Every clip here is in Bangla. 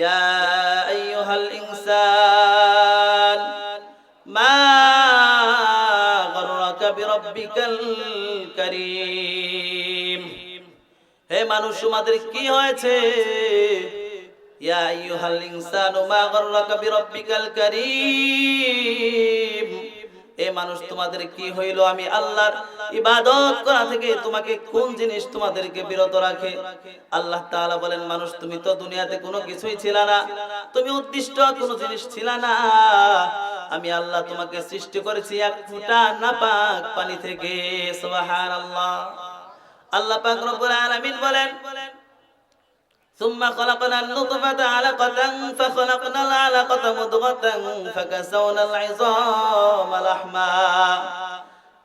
ইয়া আইয়ুহাল ইনসান মা গররাকা বিরাব্বিকাল কারীম হে মানুষ, তোমাদের কি হয়েছে? ইয়া আইয়ুহাল ইনসানু মা গররাকা বিরাব্বিকাল কারীম। এ মানুষ, তোমাদের কি হইল? আমি আল্লাহর ইবাদত করা থেকে তোমাকে কোন জিনিস তোমাদেরকে বিরত রাখে আল্লাহ তাআলা বলেন মানুষ তুমি তো দুনিয়াতে কোনো কিছুই ছিল না তুমি উদ্দিষ্ট কোনো জিনিস ছিল না আমি আল্লাহ তোমাকে সৃষ্টি করেছি এক ফোঁটা নাপাক পানি থেকে সুবহানাল্লাহ আল্লাহ পাক রব্বুল আলামিন বলেন ثم خلقنا النطفة علقة فخلقنا العلقة مضغة فكسونا العظام لحما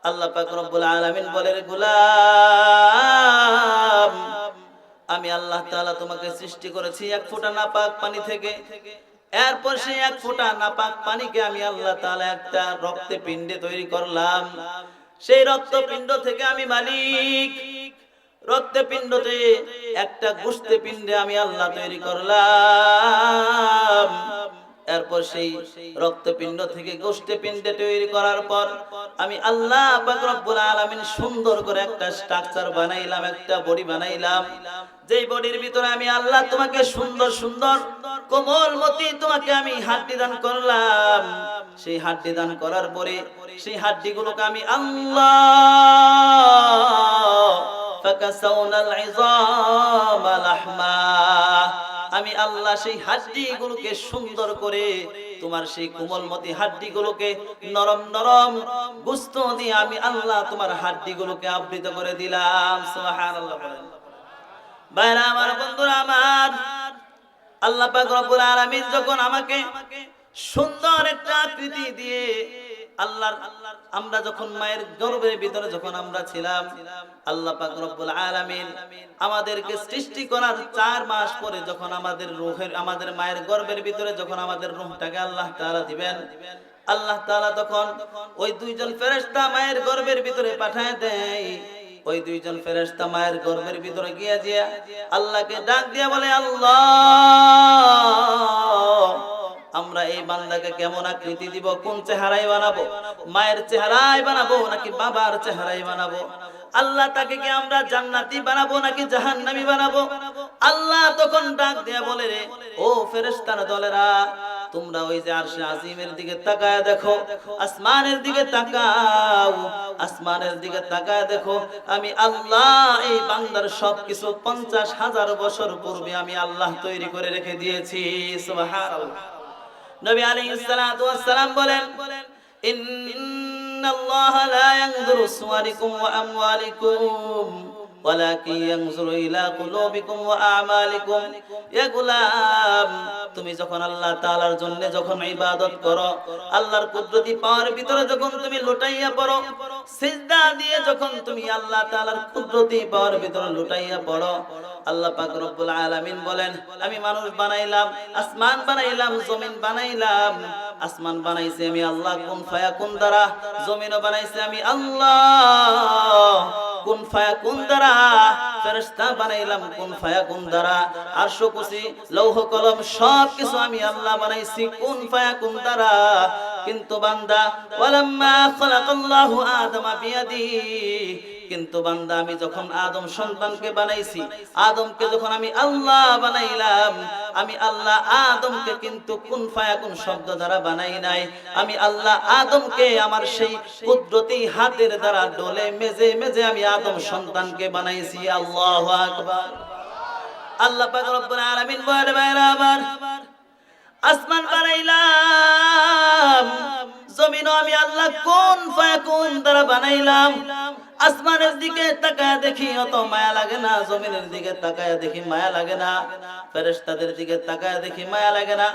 আল্লাহ পাক রব্বুল আলামিন বলে গোলাম, আমি আল্লাহ তাআলা তোমাকে সৃষ্টি করেছি এক ফোঁটা নাপাক পানি থেকে। এরপর সেই এক ফোঁটা নাপাক পানিকে আমি আল্লাহ তাআলা একটা রক্তে পিণ্ডে তৈরি করলাম। সেই রক্ত পিণ্ড থেকে আমি মালিক। রক্তে পিণ্ডতে একটা গোস্তে পিণ্ডে আমি আল্লাহ তৈরি করলাম। এরপর সেই রক্তপিণ্ড থেকে গোষ্ঠী পিণ্ডে তৈরি করার পর আমি আল্লাহ রব্বুল আলামিন সুন্দর করে একটা স্ট্রাকচার বানাইলাম, একটা বডি বানাইলাম। যেই বডির ভিতরে আমি আল্লাহ তোমাকে সুন্দর সুন্দর কোমল মতি তোমাকে আমি হাড্ডি দান করলাম। সেই হাড্ডি দান করার পরে সেই হাড্ডি গুলোকে আমি আল্লাহ আমি আল্লাহ সেই হাড্ডিগুলোকে সুন্দর করে, তোমার সেই কোমলমতি হাড্ডিগুলোকে নরম নরম গুস্ত দিয়ে আমি আল্লাহ তোমার হাড্ডিগুলোকে আবৃত করে দিলাম। বাইরা আমার, বন্ধুরা আমার, আল্লাহ পাক রব্বুল আলামিন যখন আমাকে সুন্দর একটা আকৃতি দিয়ে আল্লাহর আমরা যখন মায়ের গর্ভের ভিতরে যখন আমরা ছিলাম, আল্লাহ পাক রব্বুল আলামিন আমাদেরকে সৃষ্টি করার চার মাস পরে যখন আমাদের রূহের, আমাদের মায়ের গর্ভের ভিতরে যখন আমাদের রূহটাকে আল্লাহ তাআলা দিবেন, আল্লাহ তাআলা তখন ওই দুইজন ফেরেশতা মায়ের গর্ভের ভিতরে পাঠায় দেয়। ওই দুইজন ফেরেশতা মায়ের গর্ভের ভিতরে গিয়ে যে আল্লাহকে ডাক দিয়ে বলে, আল্লাহ! আমরা এই বান্দাকে কেমন আকৃতি দিব? কোন চেহারায় বানাবো? মায়ের চেহারায় বানাবো নাকি বাবার চেহারায় বানাবো? আল্লাহ তাকে কি আমরা জান্নাতি বানাবো নাকি জাহান্নামী বানাবো? আল্লাহ তখন ডাক দিয়ে বলে রে, ও ফেরেশতার দলেরা, তোমরা ওই যে আরশে আজিমের দিকে তাকায় দেখো, আসমানের দিকে তাকাও, আসমানের দিকে তাকায় দেখো, আমি আল্লাহ এই বান্দার সবকিছু পঞ্চাশ হাজার বছর পূর্বে আমি আল্লাহ তৈরি করে রেখে দিয়েছি। সুবহানাল্লাহ। নবী আলাইহিস সালাতু ওয়াস সালাম বলেন ইন্নাল্লাহা লা ইয়ানজুরু সুওয়ারিকুম ওয়া আমওয়ালিকুম। ওয়ালাকিন ইয়ানজুরু ইলা কুলুবিকুম ওয়া আমালিকুম। ইয়া গোলাম, তুমি যখন আল্লাহ তাআলার জন্য যখন ইবাদত করো, আল্লাহর কুদরতি পাওয়ার ভিতরে যখন তুমি লুটাইয়া পড়ো, সিজদা দিয়ে যখন তুমি আল্লাহ তাআলার কুদরতি পাওয়ার ভিতরে লুটাইয়া পড়ো, আল্লাহ পাক রব্বুল আলামিন বলেন, আমি মানুষ বানাইলাম, আসমান বানাইলাম, জমিন বানাইলাম। আসমান বানাইছি আমি আল্লাহ, কোন ফায়াকুন দ্বারা। জমিনও বানাইছি আমি আল্লাহ। কোন ফায়াকুন দ্বারা? ফেরেশতা বানাইলাম কোন ফায়াকুন দ্বারা? আরশ কুরসি লৌহ কলম সব কিছু আমি আল্লাহ বানাইছি কোন ফায়াকুন দ্বারা? কিন্তু বান্দা, ওয়ালাম্মা খালাকাল্লাহু আদম বিয়াদি কিন্তু বান্দা, আমি যখন আদম সন্তানকে বানাইছি, আদমকে যখন আমি আল্লাহ বানাইলাম, আমি আল্লাহ আদমকে কিন্তু কুন ফায়াকুন শব্দ দ্বারা বানাই নাই। আমি আল্লাহ আদমকে আমার সেই কুদরতি হাতের দ্বারা ডলে মেজে মেজে আমি আদম সন্তানকে বানাইছি। আল্লাহু আকবার। আল্লাহ পাক রব্বুল আলামিন বলে বাইরা আমার, আসমান বানাইলাম, জমিনও আমি আল্লাহ কোন ফায়াকুন দ্বারা বানাইলাম আসমানের দিকে তাকায় দেখি অত মায়া লাগে না, জমিনের দিকে তাকায় দেখি মায়া লাগে না, ফেরেশতাদের দিকে তাকায় দেখি মায়া লাগে না।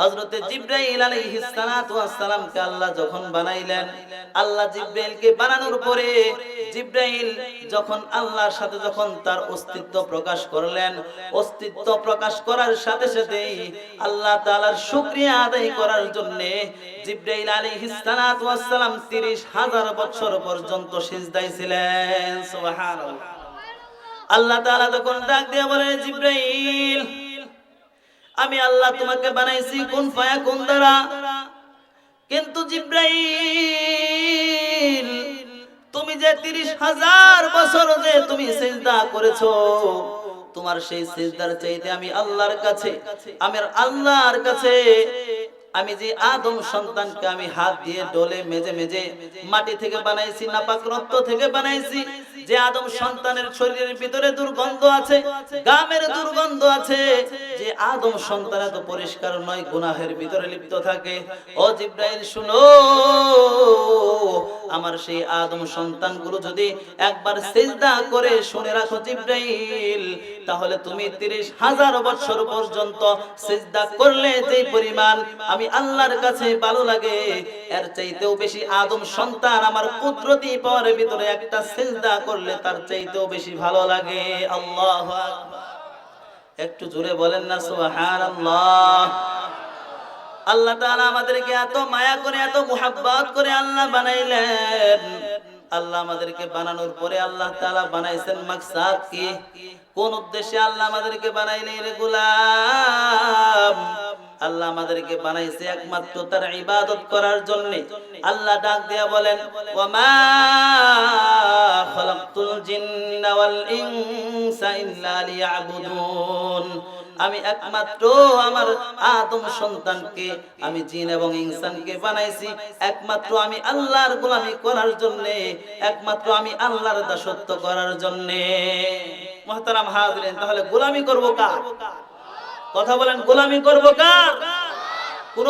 হযরতে জিবরাইল আলাইহিস সালাতু ওয়াস সালামকে আল্লাহ যখন বানাইলেন, আল্লাহ জিবরাইলকে বানানোর পরে জিবরাইল যখন আল্লাহর সাথে যখন তার অস্তিত্ব প্রকাশ করলেন, অস্তিত্ব প্রকাশ করার সাথে সাথেই আল্লাহ তাআলার শুকরিয়া আদায় করার জন্য জিবরাইল আলাইহিস সালাতু ওয়াস সালাম 30 হাজার বছর পর্যন্ত সিজদায় ছিলেন সুবহানাল্লাহ। আল্লাহ তাআলা তখন ডাক দিয়ে বলে, জিবরাইল, আমি আল্লাহ তোমাকে বানাইছি কোন ফায়া কোন দ্বারা? কিন্তু জিব্রাইল, তুমি যে তিরিশ হাজার বছর যে তুমি সিজদা করেছ, তোমার সেই সিজদার চাইতে আমি আল্লাহর কাছে আমি আল্লাহর কাছে আমি যে আদম সন্তানকে আমি হাত দিয়ে ডলে মেজে মেজে মাটি থেকে বানাইছি, নাপাক রক্ত থেকে বানাইছি যে আদম সন্তানের শরীরের ভিতরে দুর্গন্ধ আছে গামের দুর্গন্ধ আছে যে আদম সন্তান এত পরিষ্কার নয় গুনাহের ভিতরে লিপ্ত থাকে। ও জিব্রাইল শুনো আমার সেই আদম সন্তানগুলো যদি একবার সিজদা করে শুনে রাখো জিব্রাইল তাহলে তুমি তিরিশ হাজার বছর পর্যন্ত সিজদা করলে যে পরিমাণ আমি আল্লাহর কাছে ভালো লাগে এর চাইতেও বেশি আদম সন্তান আমার কুদরতি পাওয়ার ভিতরে একটা সিজদা করলে তার চাইতেও বেশি ভালো লাগে। আল্লাহ একটু জোরে বলেন না, সুবহানাল্লাহ। আল্লাহ তাআলা আমাদেরকে এত মায়া করে, এত মুহাব্বত করে আল্লাহ বানাইলেন। আল্লাহ আমাদেরকে বানানোর পরে আল্লাহ তাআলা বানাইছেন মাকসাদ কি? কোন উদ্দেশ্যে আল্লাহ আমাদেরকে বানাইলেন রে আল্লাহ আমাদেরকে বানাইছে একমাত্র তার ইবাদত করার জন্য। আল্লাহ ডাক দিয়া বলেন আমি একমাত্র আমার আদম সন্তানকে, আমি জিন এবং ইনসানকে বানাইছি। একমাত্র আমি আল্লাহর গোলামি করার জন্য, একমাত্র আমি আল্লাহর দাসত্ব করার জন্য। মহতারাম হাজরিন, তাহলে গোলামি করব কার? কথা বলেন, গোলামি করব কার? কোন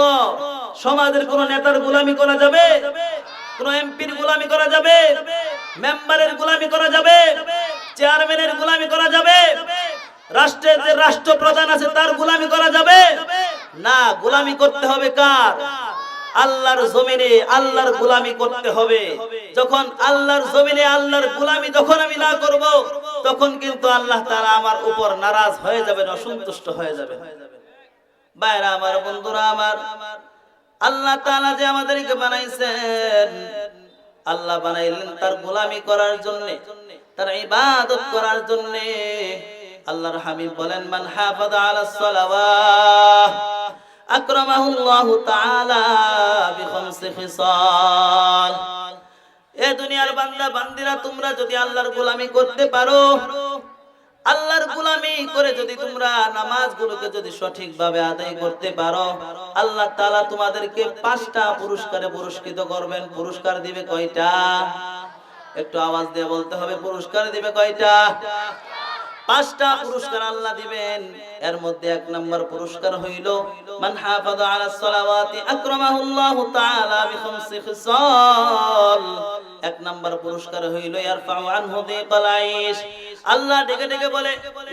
সমাজের কোন নেতার গোলামি করা যাবে? কোন এমপির গোলামি করা যাবে? মেম্বারের গোলামি করা যাবে? চেয়ারম্যানের গোলামি করা যাবে? রাষ্ট্রের যে রাষ্ট্রপ্রধান আছে তার গোলামি করা যাবে? না, গোলামি করতে হবে কার? আল্লাহর জমিনে আল্লাহর গোলামি করতে হবে। যখন আল্লাহর জমিনে আল্লাহর গোলামি যখন আমি না করব। তখন কিন্তু আল্লাহ তাআলা আমার উপর নারাজ হয়ে যাবেন, অসন্তুষ্ট হয়ে যাবেন। বাইরা আমার, বন্ধুরা আমার, আল্লাহ তাআলা যে আমাদেরকে বানাইছেন, আল্লাহ বানাইলেন তার গোলামি করার জন্য, তার ইবাদত করার জন্য। আল্লাহর হাবিব বলেন, মান হাফাযা আলাস সালাওয়াত আকরামাহুল্লাহু তাআলা বিখামসি খিসাল। এ দুনিয়ার বান্দা বান্দিরা, তোমরা যদি আল্লাহর গোলামি করতে পারো, আল্লাহর গোলামি করে যদি তোমরা নামাজগুলোকে যদি সঠিকভাবে আদায় করতে পারো, আল্লাহ তাআলা তোমাদেরকে পাঁচটা পুরস্কারে পুরস্কৃত করবেন। পুরস্কার দিবে কয়টা? একটু আওয়াজ দিয়ে বলতে হবে, পুরস্কার দিবে কয়টা? পাঁচটা পুরস্কার আল্লাহ দিবেন। এর মধ্যে এক নম্বর পুরস্কার হইল এক নম্বর পুরস্কার হইল আল্লাহ ডেকে ডেকে বলে,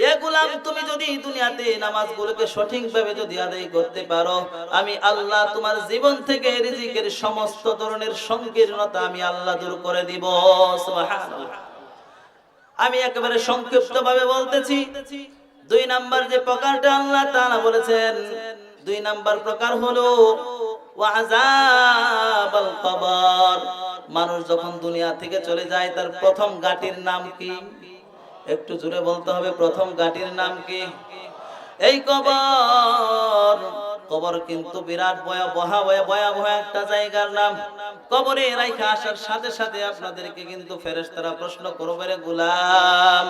এ গোলাম, তুমি যদি দুনিয়াতে নামাজগুলোকে সঠিকভাবে যদি আদায় করতে পারো, আমি আল্লাহ তোমার জীবন থেকে রিজিকের সমস্ত ধরনের সংকীর্ণতা আমি আল্লাহ দূর করে দিব। সুবহানাল্লাহ। আমি একেবারে সংক্ষিপ্ত ভাবে বলতেছি। দুই নাম্বার যে প্রকারটা আল্লাহ তাআলা বলেছেন, দুই নাম্বার প্রকার হলো কবর। মানুষ যখন দুনিয়া থেকে চলে যায়, তার প্রথম গাটির নাম কি? একটু জোরে বলতে হবে, প্রথম গাটির নাম কি? এই কবর। কবর কিন্তু বিরাট ভয়াবহ ভয়াবহ একটা জায়গার নাম। কবরে রাইখা আসার সাথে সাথে আপনাদেরকে কিন্তু ফেরেশতারা প্রশ্ন করবে, রে গোলাম,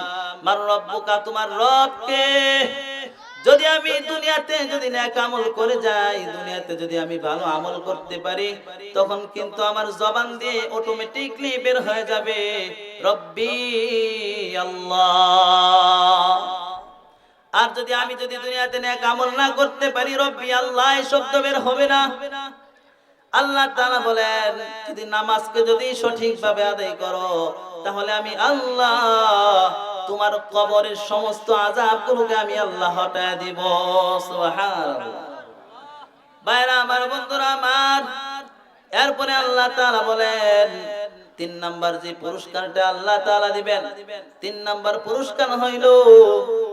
মার রব্বুকা, তোমার রবকে? যদি আমি দুনিয়াতে যদি নেক আমল করে যাই, দুনিয়াতে যদি আমি ভালো আমল করতে পারি, তখন কিন্তু আমার জবান দিয়ে অটোমেটিকলি বের হয়ে যাবে, রব্বি আল্লাহ। আর যদি আমি যদি দুনিয়াতে নেক আমল না করতে পারি, রব্বি আল্লাহ এই শব্দ বের হবে না। আল্লাহ তাআলা বলেন, যদি নামাজকে যদি সঠিকভাবে আদায় করো, তাহলে আমি আল্লাহ তোমার কবরের সমস্ত আযাবগুলোকে আমি আল্লাহ হটায় দিব। সুবহানাল্লাহ। বাইরা আমার বন্ধুরা, আমার। এরপরে আল্লাহ তাআলা বলেন তিন নাম্বার যে পুরস্কারটা আল্লাহ তাআলা দিবেন, তিন নাম্বার পুরস্কার হইল,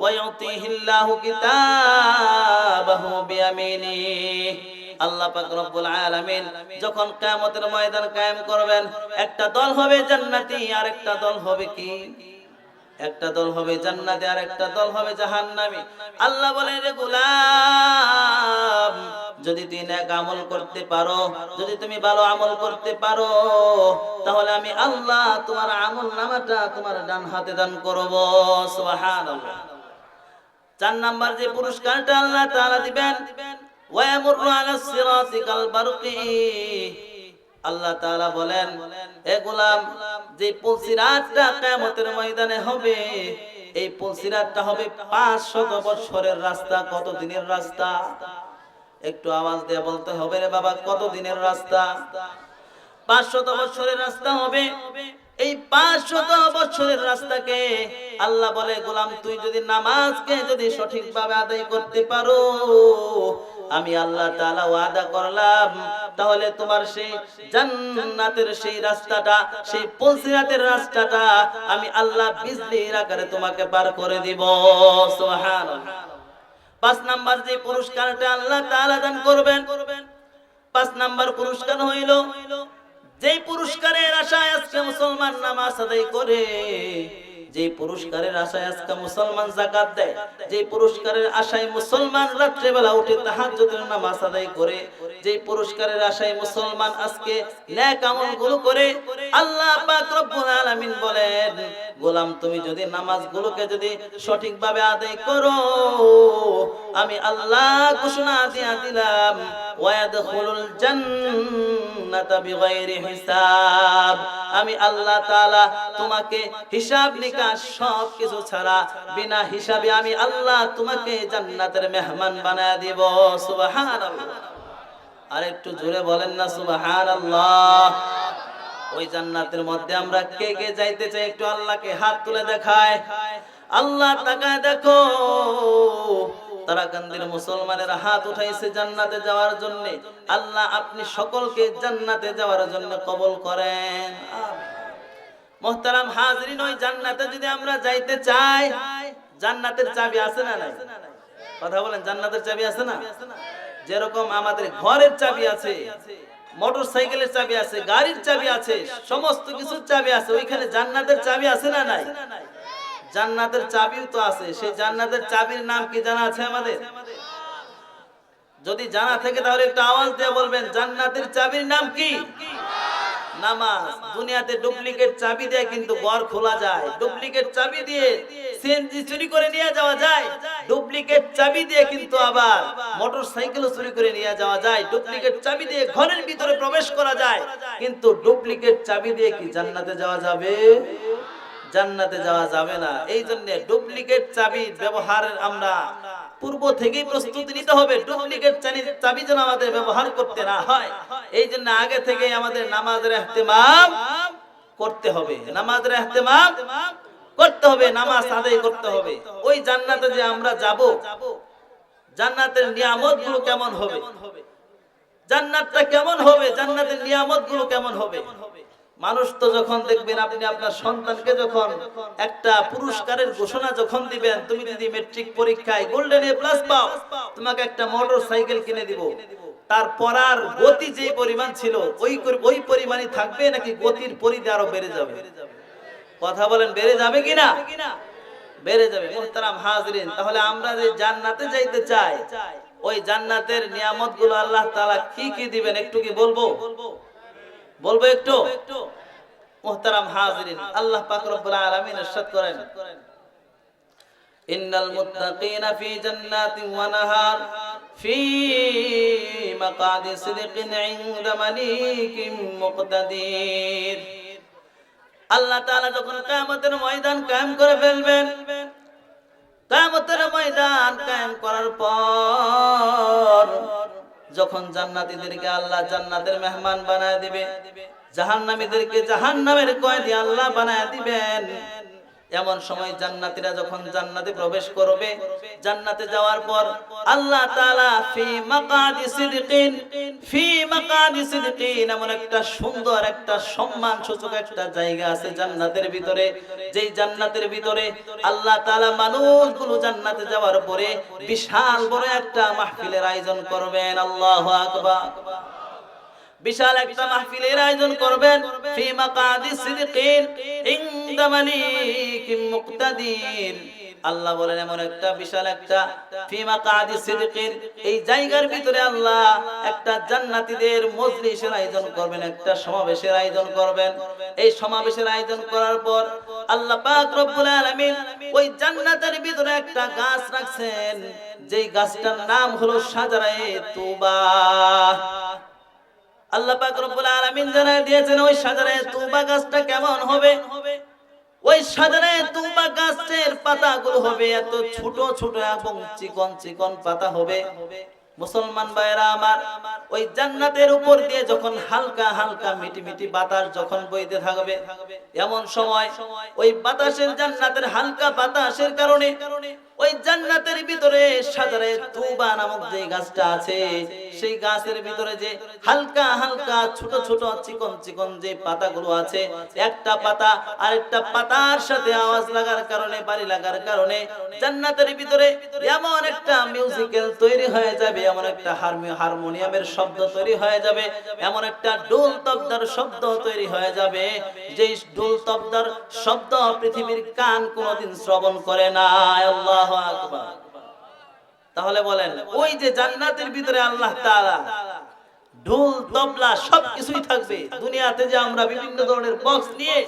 ওয়ায়তিহিল্লাহু কিতাবাহু বিয়ামিনি। আল্লাহ পাক রব্বুল আলামিন যখন কিয়ামতের ময়দান কায়েম করবেন, একটা দল হবে জান্নাতি আর একটা দল হবে কি? একটা দল হবে জান্নাতে আর একটা দল হবে জাহান্নামে। আল্লাহ বলে রে গোলাম, যদি তুই নেক আমল করতে পারো, যদি তুমি ভালো আমল করতে পারো, তাহলে আমি আল্লাহ তোমার আমল নামাটা তোমার ডান হাতে দান করব। চার নাম্বার যে পুরস্কারটা আল্লাহ তাআলা দিবেন বারকি। আল্লাহ তাআলা বলেন হে গোলাম, যে পুলসিরাতটা কিয়ামতের ময়দানে হবে, এই পুলসিরাতটা হবে 500 বছরের রাস্তা কত দিনের রাস্তা? একটু আওয়াজ দিয়ে বলতে হবে রে বাবা কত দিনের রাস্তা? 500 বছরের রাস্তা হবে এই পাঁচশত বছরের রাস্তাকে আল্লাহ বলে, গোলাম, তুই যদি নামাজকে যদি সঠিকভাবে আদায় করতে পারো, আমি আল্লাহ তাআলা ওয়াদা করলাম, তাহলে তোমার সেই জান্নাতের সেই রাস্তাটা, সেই পলসিরাতের রাস্তাটা আমি আল্লাহ বিজলির আকারে তোমাকে পার করে দিব। সুবহানাল্লাহ। পাঁচ নাম্বার যে পুরস্কারটা আল্লাহ তাআলা দান করবেন, পাঁচ নাম্বার পুরস্কার হইল আজকে মুসলমান নামাজ আদায় করে, যে পুরস্কারের আশায় আজকে মুসলমান জাকাত দেয়, যে পুরস্কারের আশায় মুসলমান রাত্রে বেলা উঠে তাহাজ্জুদের নামাজ আদায় করে, যে পুরস্কারের আশায় মুসলমান আজকে নেক আমলগুলো করে, আল্লাহ পাক রব্বুল আলামিন বলেন গোলাম, তুমি যদি নামাজগুলোকে যদি সঠিকভাবে আদায় করো, আমি আল্লাহ ঘোষণা দিয়া দিলাম ওয়ায়াদখুলুল জান্নাতা বিগাইরি হিসাব। আমি আল্লাহ তাআলা তোমাকে হিসাব নিকাশ সব কিছু ছাড়া বিনা হিসাবে আমি আল্লাহ তোমাকে জান্নাতের মেহমান বানায় দিব। সুবহানাল্লাহ। আর একটু জোরে বলেন না, সুবহানাল্লাহ। ওই জান্নাতের মধ্যে আমরা কে কে যাইতে চাই একটু আল্লাহকে হাত তুলে দেখায়। আল্লাহ তাকায় দেখো, তারাকান্দির মুসলমানের হাত উঠাইছে জান্নাতে যাওয়ার জন্য। আল্লাহ আপনি সকলকে জান্নাতে যাওয়ার জন্য কবল করেন। মোহতারাম জান্নাতে যদি আমরা যাইতে চাই, জান্নাতের চাবি আছে না নাই? কথা বলেন, জান্নাতের চাবি আছে না? যেরকম আমাদের ঘরের চাবি আছে মোটর সাইকেলের চাবি আছে গাড়ির চাবি আছে সমস্ত কিছুর চাবি আছে ওইখানে জান্নাতের চাবি আছে না নাই? জান্নাতের চাবিও তো আছে সেই জান্নাতের চাবির নাম কি জানা আছে আমাদের? যদি জানা থেকে তাহলে একটু আওয়াজ দিয়ে বলবেন জান্নাতের চাবির নাম কি? নামাজ, দুনিয়াতে ডুপ্লিকেট চাবি দিয়ে কিন্তু ঘর খোলা যায়। ডুপ্লিকেট চাবি দিয়ে সিএনজি চুরি করে নিয়ে যাওয়া যায়। ডুপ্লিকেট চাবি দিয়ে কিন্তু আবার মোটর সাইকেলও চুরি করে নিয়ে যাওয়া যায়। ডুপ্লিকেট চাবি দিয়ে ঘরের ভিতরে প্রবেশ করা যায়। কিন্তু ডুপ্লিকেট চাবি দিয়ে কি জান্নাতে যাওয়া যাবে? জান্নাতে যাওয়া যাবে না। এই জন্য ডুপ্লিকেট চাবি ব্যবহারের আমরা পূর্ব থেকেই প্রস্তুতি নিতে হবে। ডুপ্লিকেট চাবি যেন আমাদের ব্যবহার করতে না হয়। এই জন্য আগে থেকে আমাদের নামাজের এহতেমাম করতে হবে। নামাজের এহতেমাম করতে হবে, নামাজ আদায় করতে হবে। ওই জান্নাতে যে আমরা যাব, জান্নাতের নিয়ামতগুলো কেমন হবে? জান্নাতটা কেমন হবে? জান্নাতের নিয়ামতগুলো কেমন হবে? মানুষ তো যখন দেখবেন আপনি আপনার সন্তানকে যখন একটা পুরস্কারের ঘোষণা যখন দিবেন, তুমি যদি মেট্রিক পরীক্ষায় গোল্ডেন এ প্লাস পাও, তোমাকে একটা মোটর সাইকেল কিনে দিব। তার পড়ার গতি যে পরিমাণ ছিল, ওই ওই পরিমাণই থাকবে নাকি গতির পরিধি আরও বেড়ে যাবে? কথা বলেন, বেড়ে যাবে কিনা? বেড়ে যাবে। মোহতারাম হাজরিন, তাহলে আমরা যে জান্নাতে যাইতে চাই, ওই জান্নাতের নিয়ামতগুলো আল্লাহ তাআলা কি কি দিবেন একটু কি বলব বলব? একটু? মুহতারাম হাজিরিন, আল্লাহ পাক রব্বুল আলামিন করেন। ইন্নাল ফি ওয়া নাহার, ফি মাকাদি ইনদা মালিকিন মুকতাদির। আল্লাহ তাআলা যখন কিয়ামতের ময়দান কায়েম করে ফেলবেন, কিয়ামতের ময়দান কায়েম করার পর যখন জান্নাতীদেরকে আল্লাহ জান্নাতের মেহমান বানায় দিবে জাহান্নামীদেরকে জাহান্নামের কয়েদি আল্লাহ বানায় দিবেন। এমন সময় জান্নাতীরা যখন জান্নাতে প্রবেশ করবে, জান্নাতে যাওয়ার পর আল্লাহ তাআলা ফি মাকাদি সিদকিন, ফি মাকাদি সিদকিন এমন একটা সুন্দর একটা সম্মান সূচক একটা জায়গা আছে জান্নাতের ভিতরে। যেই জান্নাতের ভিতরে আল্লাহ তাআলা মানুষগুলো জান্নাতে যাওয়ার পরে বিশাল বড় একটা মাহফিলের আয়োজন করবেন। আল্লাহু আকবার। বিশাল একটা মাহফিলের আয়োজন করবেন ফি মাকাদি সিদিকিন ইনদা মালিকিন মুক্তাদির আল্লাহ বলেন এমন একটা বিশাল একটা ফিমা কাদি সিদ্দিকিন, এই জায়গার ভিতরে আল্লাহ একটা জান্নাতীদের মজলিসের আয়োজন করবেন, একটা সমাবেশের আয়োজন করবেন। এই সমাবেশের আয়োজন করার পর আল্লাহ পাক রব্বুল আলামিন ওই জান্নাতের ভিতরে একটা গাছ রাখছেন। যেই গাছটার নাম হলো সাজারায়ে তুবা। আল্লাহ পাক রব্বুল আলামিন জানায় দিয়েছেন, ওই সাজারায়ে তুবা গাছটা কেমন হবে? ওই সাজারায়ে তুবা গাছের পাতাগুলো হবে এত ছোট ছোট এবং চিকন চিকন পাতা হবে। মুসলমান ভাইয়েরা আমার, ওই জান্নাতের উপর দিয়ে যখন হালকা হালকা, মিটি মিটি বাতাস যখন বইতে থাকবে, এমন সময় ওই বাতাসের জান্নাতের হালকা বাতাসের কারণে ওই জান্নাতের ভিতরে সাজারে তুবা নামক যে গাছটা আছে, সেই গাছের ভিতরে যে হালকা হালকা ছোট ছোট চিকন চিকন যে পাতাগুলো আছে, একটা পাতা আরেকটা পাতার সাথে আওয়াজ লাগার কারণে বাড়ি লাগার কারণে জান্নাতের ভিতরে এমন একটা মিউজিক্যাল তৈরি হয়ে যাবে, এমন একটা হারমোনিয়ামের শব্দ তৈরি হয়ে যাবে, এমন একটা ডোল তবদার শব্দ তৈরি হয়ে যাবে যে ডোল তবদার শব্দ পৃথিবীর কান কোনোদিন শ্রবণ করে না, আল্লাহ তাহলে বলেন, ওই যে জান্নাতের ভিতরে আল্লাহ তাআলা, ঢোল, তবলা সবকিছুই থাকবে। দুনিয়াতে যে আমরা বিভিন্ন ধরনের বক্স নিয়ে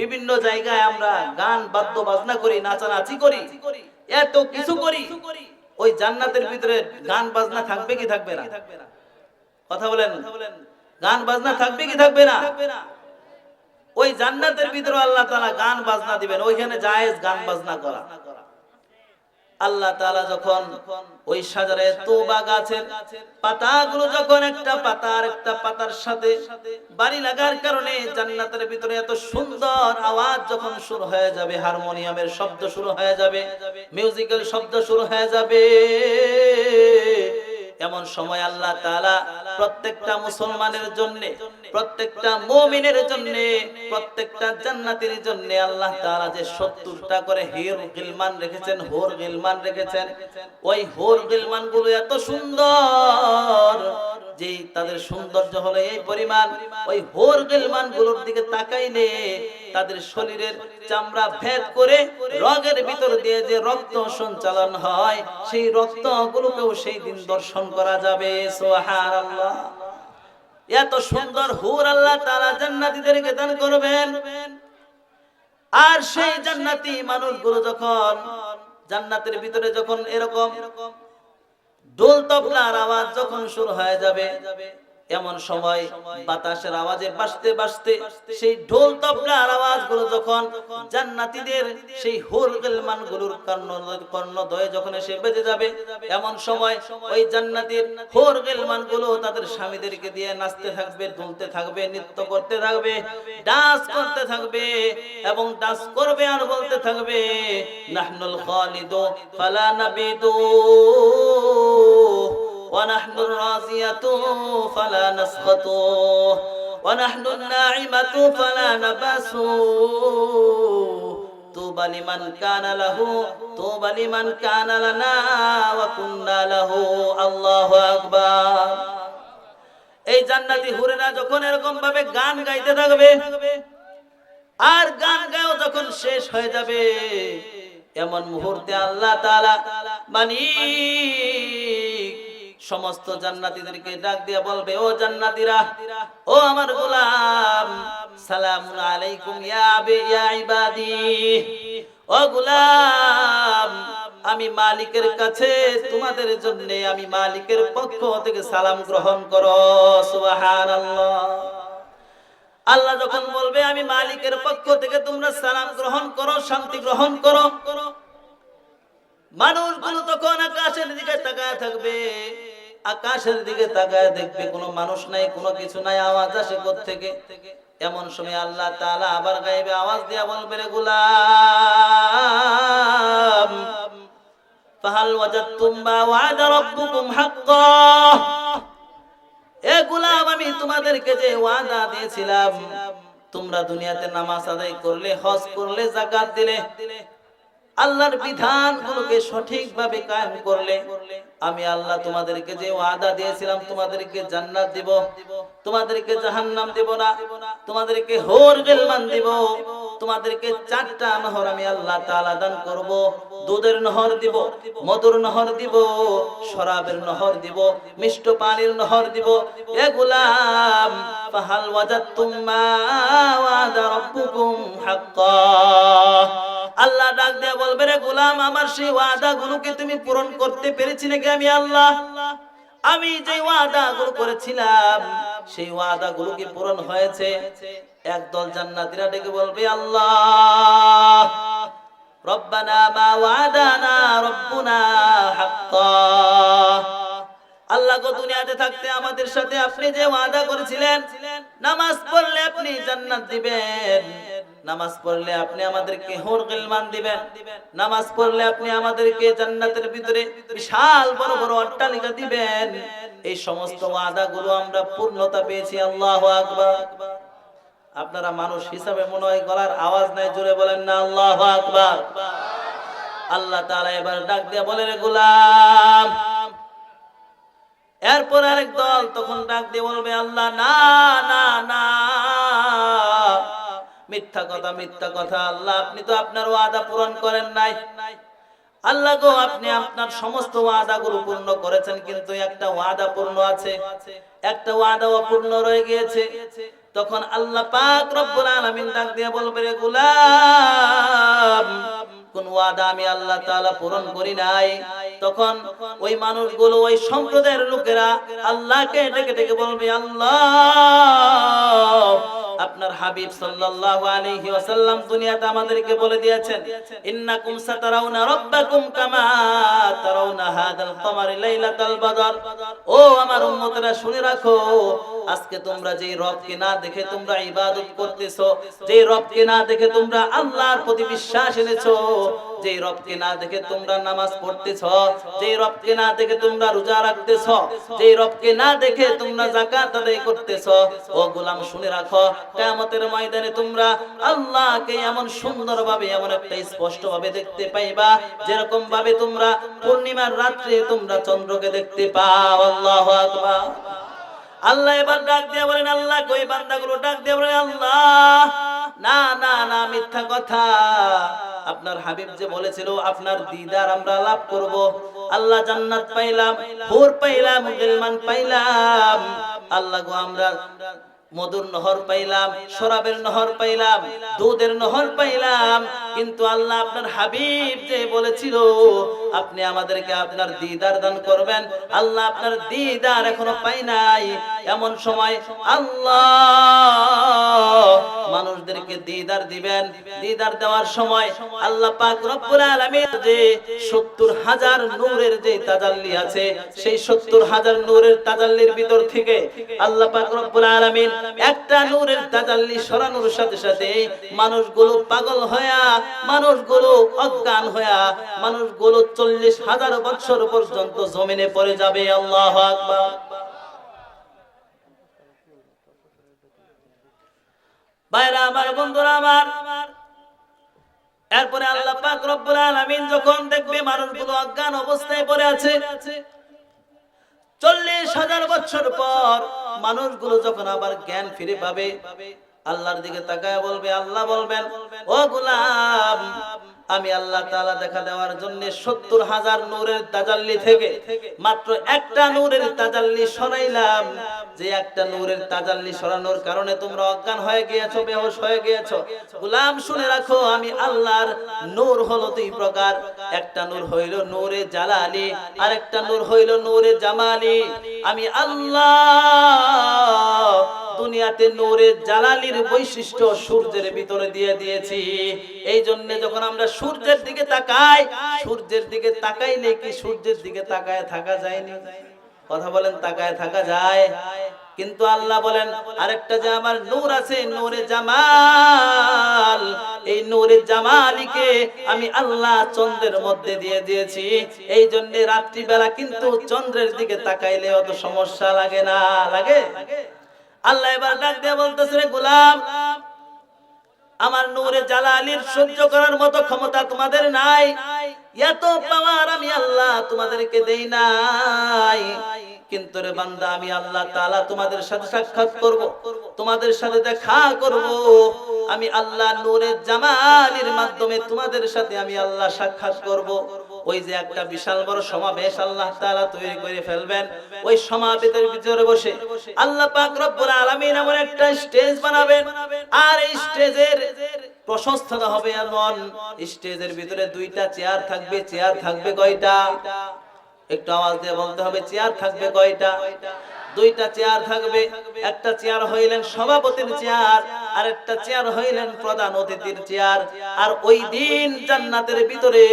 বিভিন্ন জায়গায় আমরা গান বাদ্য বাজনা করি, নাচানাচি করি, এত কিছু করি, ওই জান্নাতের ভিতরে গান বাজনা থাকবে কি থাকবে না? কথা বলেন, গান বাজনা থাকবে কি থাকবে না? ওই জান্নাতের ভিতরে আল্লাহ তাআলা গান বাজনা দিবেন, ওইখানে জায়েজ গান বাজনা করা। আল্লাহ তালা যখন ওই সাজারে তোবা গাছের পাতাগুলো যখন একটা পাতার একটা পাতার সাথে বাড়ি লাগার কারণে জান্নাতের ভিতরে এত সুন্দর আওয়াজ যখন শুরু হয়ে যাবে, হারমোনিয়ামের শব্দ শুরু হয়ে যাবে, মিউজিক্যাল শব্দ শুরু হয়ে যাবে। এমন সময় আল্লাহ প্রত্যেকটা মুসলমানের জন্য, প্রত্যেকটা মুমিনের জন্য, প্রত্যেকটা জান্নাতের জন্য আল্লাহ তাআলা যে 70টা করে হির গিলমান রেখেছেন, হোর গিলমান রেখেছেন, ওই হোর গিলমানগুলো এত সুন্দর যে তাদের সৌন্দর্য হলো এই পরিমাণ, ওই হোর গিলমানগুলোর দিকে তাকাইলে তাদের শরীরের চামড়া ভেদ করে রগের ভিতর দিয়ে যে রক্ত সঞ্চালন হয়, সেই রক্ত গুলোকেও সেই দিন দর্শন করা যাবে। সুবহানাল্লাহ। এত সুন্দর হুর আল্লাহ তারা জান্নাতীদেরকে দান করবেন। আর সেই জান্নাতি মানুষগুলো যখন জান্নাতের ভিতরে যখন এরকম দোল তবলার আওয়াজ যখন শুরু হয়ে যাবে এমন সময় বাতাসের আওয়াজে বাজতে বাজতে সেই ঢোল তবলার আওয়াজগুলো যখন জান্নাতীদের সেই হোল গেলমানগুলোর কর্ণ কর্ণদয়ে যখন এসে বেজে যাবে, এমন সময় ওই জান্নাতীর হোর গেলমানগুলো তাদের স্বামীদেরকে দিয়ে নাচতে থাকবে, দুলতে থাকবে, নৃত্য করতে থাকবে, ডান্স করতে থাকবে এবং ডান্স করবে আর বলতে থাকবে, নাহনুল খালিদু ফালা নাবিদু। ونحن الرازية فلا نسخط ونحن الناعمة فلا نباس طوبى لمن كان له طوبى لمن كان لنا وكنا له الله أكبر এই জান্নাতি হুরেরা যখন এরকম ভাবে গান গাইতে থাকবে আর গান গাও যখন শেষ হয়ে যাবে এমন মুহূর্তে আল্লাহ তাআলা মালিক সমস্ত জান্নাতীদেরকে ডাক দিয়ে বলবে, ও জান্নাতীরা, ও আমার গোলাম, সালামুন আলাইকুম ও গোলাম, আমি মালিকের কাছে তোমাদের জন্য আমি মালিকের পক্ষ থেকে সালাম গ্রহণ করো, সুবহানাল্লাহ। আল্লাহ যখন বলবে, আমি মালিকের পক্ষ থেকে তোমরা সালাম গ্রহণ করো, শান্তি গ্রহণ করো মানুষগুলো তখন আকাশের দিকে তাকায় থাকবে। আকাশের দিকে তাকায় দেখবে কোনো মানুষ নাই, কোনো কিছু নাই, আওয়াজ আসে থেকে এমন সময় আল্লাহ তাআলা আবার গাইবে আওয়াজ দিয়া বলবে, রে গোলাম, ফাহাল ওয়াজাদতুম মা ওয়াদা রাব্বুকুম হাক্কা। এ গোলাম, আমি তোমাদেরকে যে ওয়াদা দিয়েছিলাম, তোমরা দুনিয়াতে নামাজ আদায় করলে, হজ করলে, যাকাত দিলে আল্লাহর বিধান গুলোকে সঠিকভাবে কায়েম করলে আমি আল্লাহ তোমাদেরকে যে ওয়াদা দিয়েছিলাম, তোমাদেরকে জান্নাত দিব, তোমাদেরকে জাহান্নাম দেব না, তোমাদেরকে হোর গেলমান দেব, তোমাদেরকে চারটা নহর আমি আল্লাহ তাআলা দান করব, দুধের নহর দিব, মধুর নহর দিব, শরাবের নহর দিব, মিষ্ট পানির নহর দিব। এ গোলাম, ফাহাল ওয়াজাদতুম মা ওয়াদা রাব্বুকুম হাক্কা। আল্লাহ ডাক দিয়ে বলবে গোলাম, আমার সেই ওয়াদা গুলোকে তুমি পূরণ করতে পেরেছি নাকি আমি আল্লাহ? আমি যে ওয়াদা গুলো করেছিলাম, সেই ওয়াদা গুলো কি পূরণ হয়েছে। একদল জান্নাতীরা ডেকে বলবে, আল্লাহ, রব্বানা মা ওয়াদানা, রব্বুনা হাক্কা। আল্লাহ গো, দুনিয়াতে থাকতে আমাদের সাথে আপনি যে ওয়াদা করেছিলেন, নামাজ পড়লে আপনি জান্নাত দিবেন। নামাজ পড়লে আপনি আমাদেরকে হোর গিলমান দিবেন। নামাজ পড়লে আপনি আমাদেরকে জান্নাতের ভিতরে বিশাল বড় বড় অট্টালিকা দিবেন। এই সমস্ত ওয়াদাগুলো আমরা পূর্ণতা পেয়েছি, আল্লাহু আকবার। আপনারা মানুষ হিসাবে মনে হয় গলার আওয়াজ নাই, জোরে বলেন না, আল্লাহু আকবার। আল্লাহ তাআলা এবার ডাক দিয়ে বলে, রে গোলাম। এরপর আরেক দল তখন ডাক দিয়ে বলবে, আল্লাহ, না না না। মিথ্যা কথা মিথ্যা কথা। আল্লাহ, আপনি তো আপনার ওয়াদা পূরণ করেন নাই। আল্লাহ গো, আপনি আপনার সমস্ত ওয়াদাগুলো পূর্ণ করেছেন, কিন্তু একটা ওয়াদা পূর্ণ আছে। একটা ওয়াদা অপূর্ণ রয়ে গিয়েছে। তখন আল্লাহ পাক রব্বুল আলামিন ডাক দিয়ে বলবে, রে গোলাম, কোন ওয়াদা আমি আল্লাহ তাআলা পূরণ করি নাই। তখন ওই মানুষগুলো, ওই সম্প্রদায়ের লোকেরা আল্লাহকে ডেকে ডেকে বলবে, আল্লাহ আপনার হাবিব সাল্লাল্লাহু আলাইহি ওয়াসাল্লাম দুনিয়াতে আমাদেরকে বলে দিয়েছেন, ইন্নাকুম সাতারাউনা রাব্বাকুম কামা তারাউনা হাদাল কমারি লাইলাতাল বদর। ও আমার উম্মতরা, শুনে রাখো, আজকে তোমরা যেই রবকে না দেখে তোমরা ইবাদত করতেছো, যেই রবকে না দেখে তোমরা আল্লাহর প্রতি বিশ্বাস এনেছো যেই রবকে না দেখে তোমরা নামাজ পড়তেছ, যেই রবকে না দেখে তোমরা রোজা রাখতেছ, যেই রবকে না দেখে তোমরা যাকাত আদায় করতেছ, ও গোলাম শুনে রাখো, কিয়ামতের ময়দানে তোমরা আল্লাহকে এমন সুন্দরভাবে, এমন একটা স্পষ্ট ভাবে দেখতে পাইবা যেরকম ভাবে তোমরা পূর্ণিমার রাত্রে তোমরা চন্দ্রকে দেখতে পাও। আল্লাহু আকবার। আল্লাহ এবার ডাক দিয়ে বলেন, আল্লাহ কই বান্দাগুলো? ডাক দিয়ে বলেন, আল্লাহ। না না না, মিথ্যা কথা। আপনার হাবিব যে বলেছিল, আপনার দিদার আমরা লাভ করব। আল্লাহ জান্নাত পাইলাম হোর পাইলাম, মুসলমান পাইলাম। আল্লাহ গো, আমরা মধুর নহর পাইলাম, শরাবের নহর পাইলাম, দুধের নহর পাইলাম, কিন্তু আল্লাহ আপনার হাবিব যে বলেছিল, আপনি আমাদেরকে আপনার দিদার দান করবেন। আল্লাহ আপনার দিদার এখনও পাই নাই। এমন সময় আল্লাহ মানুষদেরকে দিদার দিবেন। দিদার দেওয়ার সময় আল্লাহ পাক রব্বুল আলামিন যে 70 হাজার নূরের যে তাজাল্লি আছে, সেই 70 হাজার নূরের তাজাল্লির ভিতর থেকে আল্লাহ পাক রব্বুল আলামিন একটা নূরের তাজাল্লি সরানোর সাথে সাথে মানুষগুলো পাগল হয়া, মানুষগুলো অজ্ঞান হয়া, মানুষগুলো চল্লিশ হাজার বছর পর্যন্ত জমিনে পড়ে যাবে। আল্লাহ আকবার। বাইরা আমার, বন্ধুরা আমার, এরপরে আল্লাহ পাক রব্বুল আলামিন যখন দেখবে মানুষগুলো অজ্ঞান অবস্থায় পড়ে আছে চল্লিশ হাজার বছর পর মানুষগুলো যখন আবার জ্ঞান ফিরে পাবে, আল্লাহর দিকে তাকায় বলবে, আল্লাহ বলবেন, ও গোলাম আমি আল্লাহ তালা দেখা দেওয়ার জন্য সত্তর হাজার নূরের তাজাল্লি থেকে মাত্র একটা নূরের তাজাল্লি সরাইলাম। যে একটা নূরের তাজাল্লি সরানোর কারণে তোমরা অজ্ঞান হয়ে গিয়েছো, বেহোশ হয়ে গিয়েছো। গোলাম শুনে রাখো, আমি আল্লাহর নূর হলো দুই প্রকার। একটা নূর হইল নূরে জালালি আর একটা নূর হইল নূরে জামালি। আমি আল্লাহ দুনিয়াতে নূরে জালালির বৈশিষ্ট্য সূর্যের ভিতরে দিয়ে দিয়েছি। এই জন্য যখন আমরা সূর্যের দিকে তাকাই, সূর্যের দিকে তাকাইলে কি সূর্যের দিকে তাকায় থাকা যায়নি? কথা বলেন, তাকায় থাকা যায়। কিন্তু আল্লাহ বলেন, আরেকটা যে আমার নূর আছে, নূরে জামাল। এই নূরে জামালিকে আমি আল্লাহ চন্দ্রের মধ্যে দিয়ে দিয়েছি। এই জন্য রাত্রিবেলা কিন্তু চন্দ্রের দিকে তাকাইলে অত সমস্যা লাগে না। লাগে? আল্লাহ এবার ডাক দিয়ে বলতেছে গোলাম, আমার নূরে জালালির সহ্য করার মতো ক্ষমতা তোমাদের নাই। এত পাওয়ার আমি আল্লাহ তোমাদেরকে দেই নাই। কিন্তু রে বান্দা, আমি আল্লাহ তাআলা তোমাদের সাথে সাক্ষাৎ করব, তোমাদের সাথে দেখা করব। আমি আল্লাহ নূরের জামালের মাধ্যমে তোমাদের সাথে আমি আল্লাহ সাক্ষাৎ করব। ওই যে একটা বিশাল বড় সমাবেশ আল্লাহ তাআলা তৈরি করে ফেলবেন, ওই সমাবেশের ভিতরে বসে আল্লাহ পাক রব্বুল আলামিন এমন একটা স্টেজ বানাবেন, আর এই স্টেজের প্রশস্ততা হবে এমন, স্টেজের ভিতরে দুইটা চেয়ার থাকবে চেয়ার থাকবে কয়টা? একটু আওয়াজ দিয়ে বলতে হবে, চেয়ার থাকবে কয়টা? দুইটা চেয়ার থাকবে, একটা চেয়ার হইলেন সভাপতির চেয়ার আর একটা চেয়ার হইলেন প্রধান অতিথির চেয়ার। আর ওই দিন জান্নাতের ভিতরে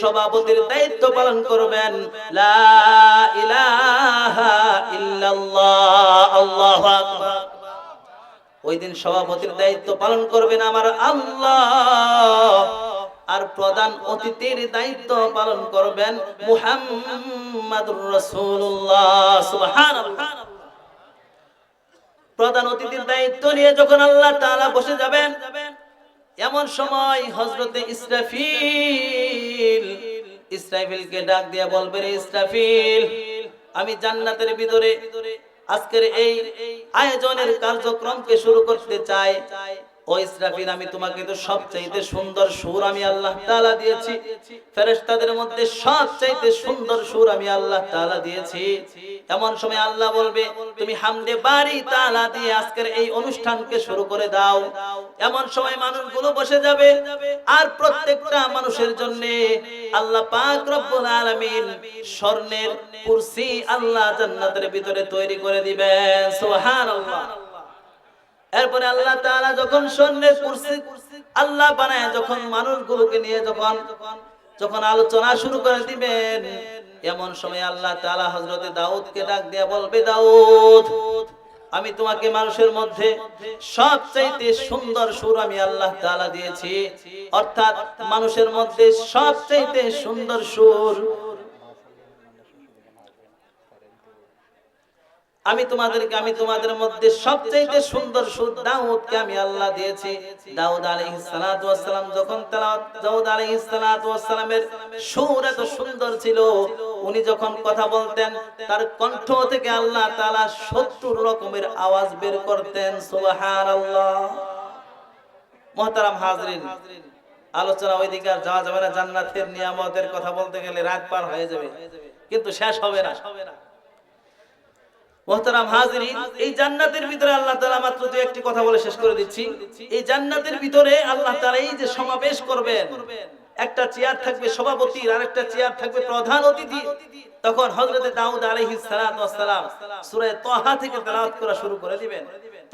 সভাপতির দায়িত্ব পালন করবেন ওই দিন সভাপতির দায়িত্ব পালন করবেন আমার আল্লাহ। আর প্রধান অতিথির দায়িত্ব পালন করবেন প্রধান অতিথির দায়িত্ব নিয়ে যখন আল্লাহ তাআলা বসে যাবেন, এমন সময় হযরতে ইসরাফিল, ইসরাফিলকে ডাক দিয়ে বলবে ইসরাফিল, আমি জান্নাতের ভিতরে আজকের এই আয়োজনের কার্যক্রমকে শুরু করতে চাই। ও ইসরাফিল, আমি তোমাকে তো সবচাইতে সুন্দর সুর আমি আল্লাহ দিয়েছি। মধ্যে সবচাইতে সুন্দর সুর আমি আল্লাহ দিয়েছি। এমন সময় আল্লাহ বলবে, তুমি বাড়ি তাআলা দিয়ে আজকের এই অনুষ্ঠানকে শুরু করে দাও। এমন সময় মানুষগুলো বসে যাবে। আর প্রত্যেকটা মানুষের জন্য আল্লাহ পাক রব্বুল আলামিন স্বর্ণের কুরসি আল্লাহ জান্নাতের ভিতরে তৈরি করে দিবেন। সুবহানাল্লাহ। এরপরে আল্লাহ তাআলা যখন স্বর্ণের কুরসি আল্লাহ বানায়, যখন মানুষগুলোকে নিয়ে যখন যখন আলোচনা শুরু করে দিবেন, এমন সময় আল্লাহ তাআলা হযরতে দাউদকে ডাক দিয়ে বলবে, দাউদ, আমি তোমাকে মানুষের মধ্যে সবচাইতে সুন্দর সুর আমি আল্লাহ তাআলা দিয়েছি। অর্থাৎ মানুষের মধ্যে সবচাইতে সুন্দর সুর আমি তোমাদেরকে, আমি তোমাদের মধ্যে সবচেয়ে সুন্দর দাউদকে আমি আল্লাহ দিয়েছি। দাউদ সালাম যখন দাউদ সালামের সুর এত সুন্দর ছিল, উনি যখন কথা বলতেন, তার কণ্ঠ থেকে আল্লাহ তাআলা 70 রকমের আওয়াজ বের করতেন, সুবহানাল্লাহ। মুহতারাম হাজরিন, আলোচনা ওইদিকে আর যাওয়া যাবে না, জান্নাতের নিয়ামতের কথা বলতে গেলে রাত পার হয়ে যাবে, কিন্তু শেষ হবে না। হাজরিন এই জান্নাতের ভিতরে আল্লাহ তালা মাত্র দু একটি কথা বলে শেষ করে দিচ্ছি। এই জান্নাতের ভিতরে আল্লাহ তাআলা এই যে সমাবেশ করবেন একটা চেয়ার থাকবে সভাপতির আর একটা চেয়ার থাকবে প্রধান অতিথি। তখন হযরতে দাউদ ওয়াস সালাম সূরা তাহা থেকে তেলাওয়াত করা শুরু করে দিবেন।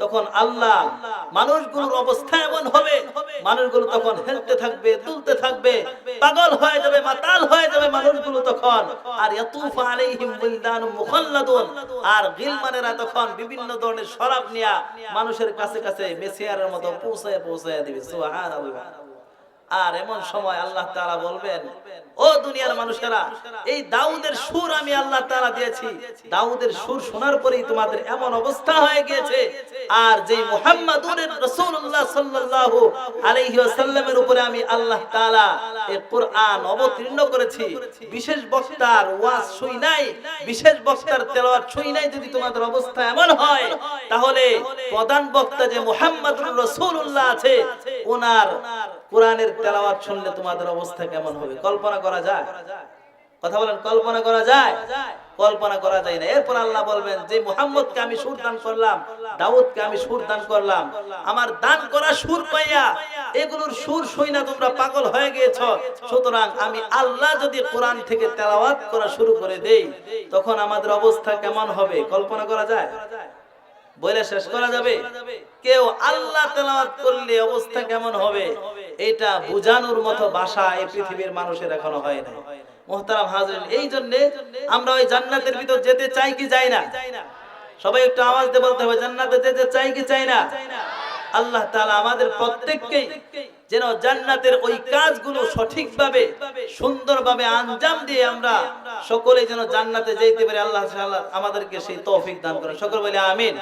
তখন আল্লাহ মানুষগুলোর অবস্থা এমন হবে, মানুষগুলো তখন হেলতে থাকবে তুলতে থাকবে, পাগল হয়ে যাবে, মাতাল হয়ে যাবে মানুষগুলো তখন। আর ইয়াতুফ আলাইহিম বিলদান মুখাল্লাদুন। আর গিলমানেরা তখন বিভিন্ন ধরনের শরাব নিয়া মানুষের কাছে কাছে মেসিয়ারের মতো পৌঁছায় পৌঁছায় দিবে। সুবহানাল্লাহ। আর এমন সময় আল্লাহ তাআলা বলবেন, ও দুনিয়ার মানুষেরা, এই দাউদের সুর আমি আল্লাহ তাআলা দিয়েছি। দাউদের সুর শোনার পরেই তোমাদের এমন অবস্থা হয়ে গিয়েছে। আর যে মুহাম্মাদুর রাসূলুল্লাহ সাল্লাল্লাহু আলাইহি ওয়াসাল্লামের উপরে আমি আল্লাহ তাআলা এই অবতীর্ণ করেছি। বিশেষ বক্তার ওয়াজ শুই নাই, বিশেষ বক্তার তেলাওয়াত শুই নাই যদি তোমাদের অবস্থা এমন হয়, তাহলে প্রধান বক্তা যে মুহাম্মাদুর রাসূলুল্লাহ আছে, ওনার কোরআনের তেলাওয়াত শুনলে তোমাদের অবস্থা কেমন হবে? কল্পনা করা যায়? কথা বলেন, কল্পনা করা যায়? কল্পনা করা যায় না। এরপর আল্লাহ বলবেন, যে মুহাম্মদকে আমি সুর দান করলাম, দাউদকে আমি সুর দান করলাম, আমার দান করা সুর পাইয়া এগুলোর সুর শুই না তোমরা পাগল হয়ে গিয়েছ। সুতরাং আমি আল্লাহ যদি কোরআন থেকে তেলাওয়াত করা শুরু করে দেই, তখন আমাদের অবস্থা কেমন হবে? কল্পনা করা যায়? বলে শেষ করা যাবে? কেউ আল্লাহ তেলাওয়াত করলে অবস্থা কেমন হবে? এটা বুঝানোর মতো ভাষা এই পৃথিবীর মানুষের এখনও হয় না মোহতারাম হাজরিন, এই জন্য আমরা ওই জান্নাতের ভিতর যেতে চাই কি যাই না? সবাই একটু আওয়াজ দিয়ে বলতে হবে, জান্নাতে যেতে চাই কি চাই না? আল্লাহ তাআলা আমাদের প্রত্যেককেই যেন জান্নাতের ওই কাজগুলো সঠিকভাবে, সুন্দরভাবে আঞ্জাম দিয়ে আমরা সকলে যেন জান্নাতে যেতে পারি। আল্লাহ তাআলা আমাদেরকে সেই তৌফিক দান করেন। সকল বলে আমিন।